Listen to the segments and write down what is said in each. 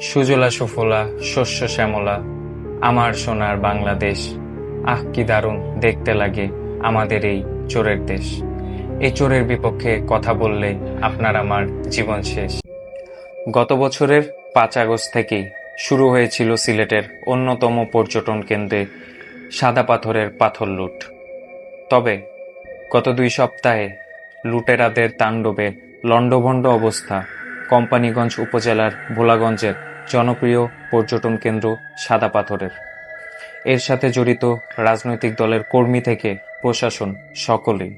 সুজলা সুফলা, শস্য শ্যামলা, আমার সোনার বাংলাদেশ, আহ কি দারুণ দেখতে লাগে আমাদের এই চোরের দেশ। এই চোরের বিপক্ষে কথা বললে আপনার আমার জীবন শেষ। গত বছরের পাঁচ আগস্ট থেকেই শুরু হয়েছিল সিলেটের অন্যতম পর্যটন কেন্দ্রে সাদা পাথরের পাথর লুট। তবে গত দুই সপ্তাহে লুটেরাদের তাণ্ডবে লণ্ডভণ্ড অবস্থা কোম্পানিগঞ্জ উপজেলার ভোলাগঞ্জের জনপ্রিয় পর্যটন কেন্দ্র সাদা পাথরের। এর সাথে জড়িত রাজনৈতিক দলের কর্মী থেকে প্রশাসন সকলেই।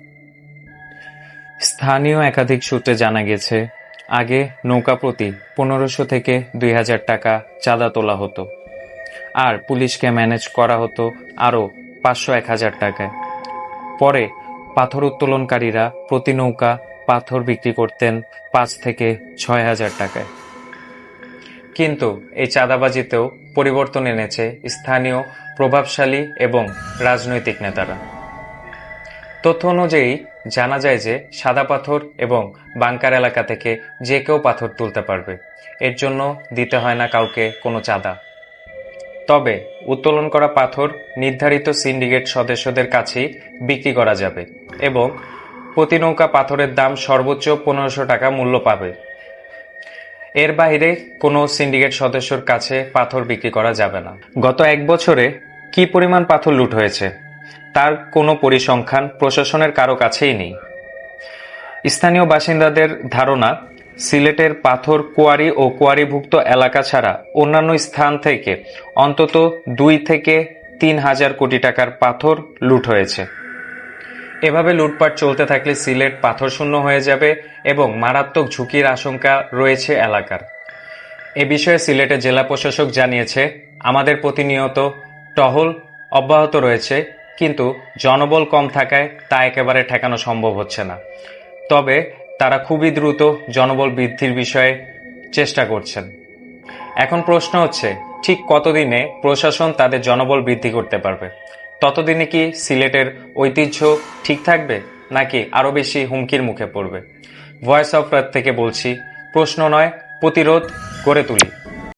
স্থানীয় একাধিক সূত্রে জানা গেছে, আগে নৌকা প্রতি পনেরোশো থেকে দুই হাজার টাকা চাঁদা তোলা হতো। আর পুলিশকে ম্যানেজ করা হতো আরও পাঁচশো এক হাজার টাকায়। পরে পাথর উত্তোলনকারীরা প্রতি নৌকা পাথর বিক্রি করতেন পাঁচ থেকে ছয় হাজার টাকায়। কিন্তু এই চাঁদাবাজিতেও পরিবর্তন এনেছে স্থানীয় প্রভাবশালী এবং রাজনৈতিক নেতারা। তথ্য অনুযায়ী জানা যায় যে সাদা পাথর এবং বাংকার এলাকা থেকে যে কেউ পাথর তুলতে পারবে, এর জন্য দিতে হয় না কাউকে কোনো চাঁদা। তবে উত্তোলন করা পাথর নির্ধারিত সিন্ডিকেট সদস্যদের কাছেই বিক্রি করা যাবে এবং প্রতি নৌকা পাথরের দাম সর্বোচ্চ পনেরোশো টাকা মূল্য পাবে। এর বাইরে কোনো সিন্ডিকেট সদস্যর কাছে পাথর বিক্রি করা যাবে না। গত এক বছরে কি পরিমাণ পাথর লুট হয়েছে, তার কোনো পরিসংখ্যান প্রশাসনের কারও কাছেই নেই। স্থানীয় বাসিন্দাদের ধারণা, সিলেটের পাথর কোয়ারি ও কোয়ারিভুক্ত এলাকা ছাড়া অন্যান্য স্থান থেকে অন্তত দুই থেকে তিন হাজার কোটি টাকার পাথর লুট হয়েছে। এভাবে লুটপাট চলতে থাকলে সিলেট পাথর শূন্য হয়ে যাবে এবং মারাত্মক ঝুঁকির আশঙ্কা রয়েছে এলাকার। এ বিষয়ে সিলেটের জেলা প্রশাসক জানিয়েছে, আমাদের প্রতিনিয়ত টহল অব্যাহত রয়েছে, কিন্তু জনবল কম থাকায় তা একেবারে ঠেকানো সম্ভব হচ্ছে না। তবে তারা খুবই দ্রুত জনবল বৃদ্ধির বিষয়ে চেষ্টা করছেন। এখন প্রশ্ন হচ্ছে, ঠিক কতদিনে প্রশাসন তাদের জনবল বৃদ্ধি করতে পারবে? ততদিনে কি সিলেটের ঐতিহ্য ঠিক থাকবে, নাকি আরও বেশি হুমকির মুখে পড়বে? ভয়েস অফ থেকে বলছি, প্রশ্ন নয়, প্রতিরোধ গড়ে তুলি।